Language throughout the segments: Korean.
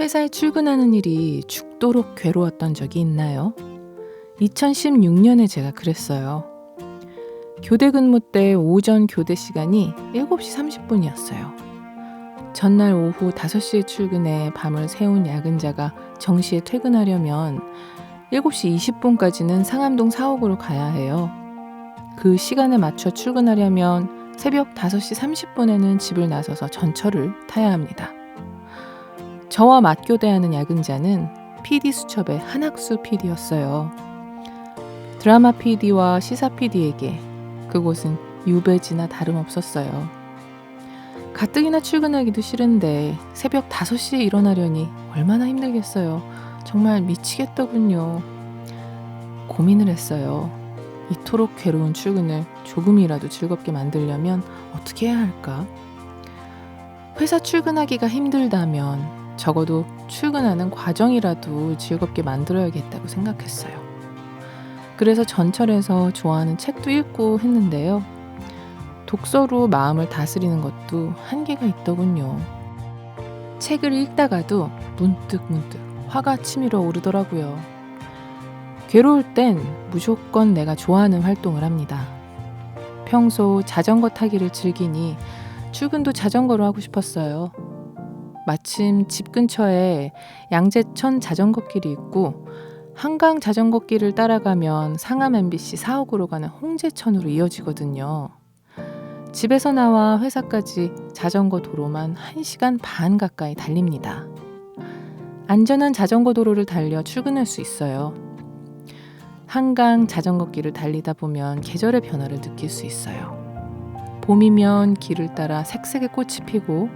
회사에 출근하는 일이 죽도록 괴로웠던 적이 있나요? 2016년에 제가 그랬어요. 교대 근무 때 오전 교대 시간이 7시 30분이었어요. 전날 오후 5시에 출근해 밤을 새운 야근자가 정시에 퇴근하려면 7시 20분까지는 상암동 사옥으로 가야 해요. 그 시간에 맞춰 출근하려면 새벽 5시 30분에는 집을 나서서 전철을 타야 합니다. 저와 맞교대하는 야근자는 PD 수첩의 한학수 PD였어요. 드라마 PD와 시사 PD에게 그곳은 유배지나 다름없었어요. 가뜩이나 출근하기도 싫은데 새벽 5시에 일어나려니 얼마나 힘들겠어요. 정말 미치겠더군요. 고민을 했어요. 이토록 괴로운 출근을 조금이라도 즐겁게 만들려면 어떻게 해야 할까? 회사 출근하기가 힘들다면 적어도 출근하는 과정이라도 즐겁게 만들어야겠다고 생각했어요. 그래서 전철에서 좋아하는 책도 읽고 했는데요. 독서로 마음을 다스리는 것도 한계가 있더군요. 책을 읽다가도 문득 문득 화가 치밀어 오르더라고요. 괴로울 땐 무조건 내가 좋아하는 활동을 합니다. 평소 자전거 타기를 즐기니 출근도 자전거로 하고 싶었어요. 마침 집 근처에 양재천 자전거길이 있고 한강 자전거길을 따라가면 상암 MBC 사옥으로 가는 홍제천으로 이어지거든요. 집에서 나와 회사까지 자전거 도로만 1시간 반 가까이 달립니다. 안전한 자전거 도로를 달려 출근할 수 있어요. 한강 자전거길을 달리다 보면 계절의 변화를 느낄 수 있어요. 봄이면 길을 따라 색색의 꽃이 피고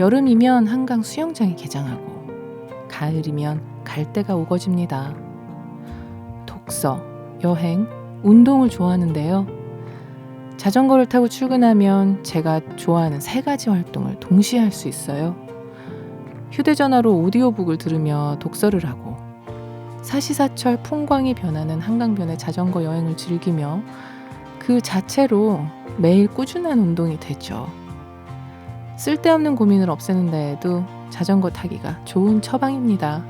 여름이면 한강 수영장이 개장하고 가을이면 갈대가 우거집니다. 독서, 여행, 운동을 좋아하는데요. 자전거를 타고 출근하면 제가 좋아하는 세 가지 활동을 동시에 할 수 있어요. 휴대전화로 오디오북을 들으며 독서를 하고 사시사철 풍광이 변하는 한강변의 자전거 여행을 즐기며 그 자체로 매일 꾸준한 운동이 되죠. 쓸데없는 고민을 없애는 데에도 자전거 타기가 좋은 처방입니다.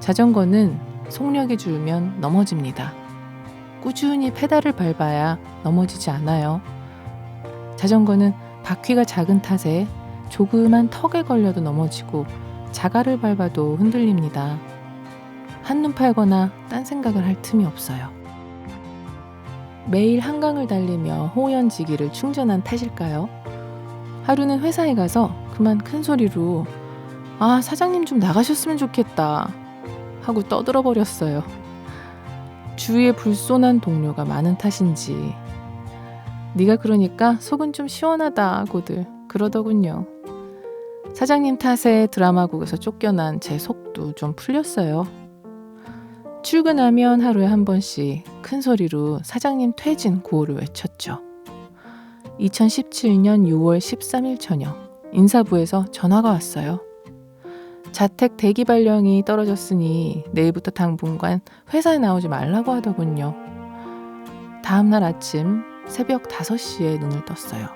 자전거는 속력이 줄면 넘어집니다. 꾸준히 페달을 밟아야 넘어지지 않아요. 자전거는 바퀴가 작은 탓에 조그만 턱에 걸려도 넘어지고 자갈을 밟아도 흔들립니다. 한눈 팔거나 딴 생각을 할 틈이 없어요. 매일 한강을 달리며 호연지기를 충전한 탓일까요? 하루는 회사에 가서 그만 큰 소리로 아, 사장님 좀 나가셨으면 좋겠다. 하고 떠들어 버렸어요. 주위에 불손한 동료가 많은 탓인지 네가 그러니까 속은 좀 시원하다고들 그러더군요. 사장님 탓에 드라마국에서 쫓겨난 제 속도 좀 풀렸어요. 출근하면 하루에 한 번씩 큰 소리로 사장님 퇴진 구호를 외쳤죠. 2017년 6월 13일 저녁 인사부에서 전화가 왔어요. 자택 대기 발령이 떨어졌으니 내일부터 당분간 회사에 나오지 말라고 하더군요. 다음 날 아침 새벽 5시에 눈을 떴어요.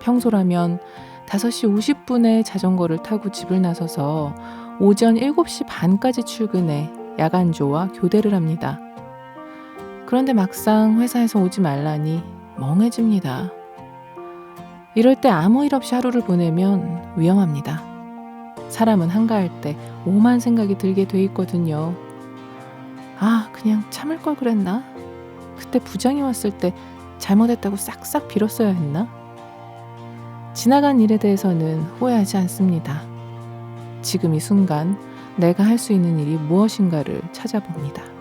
평소라면 5시 50분에 자전거를 타고 집을 나서서 오전 7시 반까지 출근해 야간조와 교대를 합니다. 그런데 막상 회사에서 오지 말라니 멍해집니다. 이럴 때 아무 일 없이 하루를 보내면 위험합니다. 사람은 한가할 때 오만 생각이 들게 돼 있거든요. 아, 그냥 참을 걸 그랬나? 그때 부장이 왔을 때 잘못했다고 싹싹 빌었어야 했나? 지나간 일에 대해서는 후회하지 않습니다. 지금 이 순간 내가 할 수 있는 일이 무엇인가를 찾아봅니다.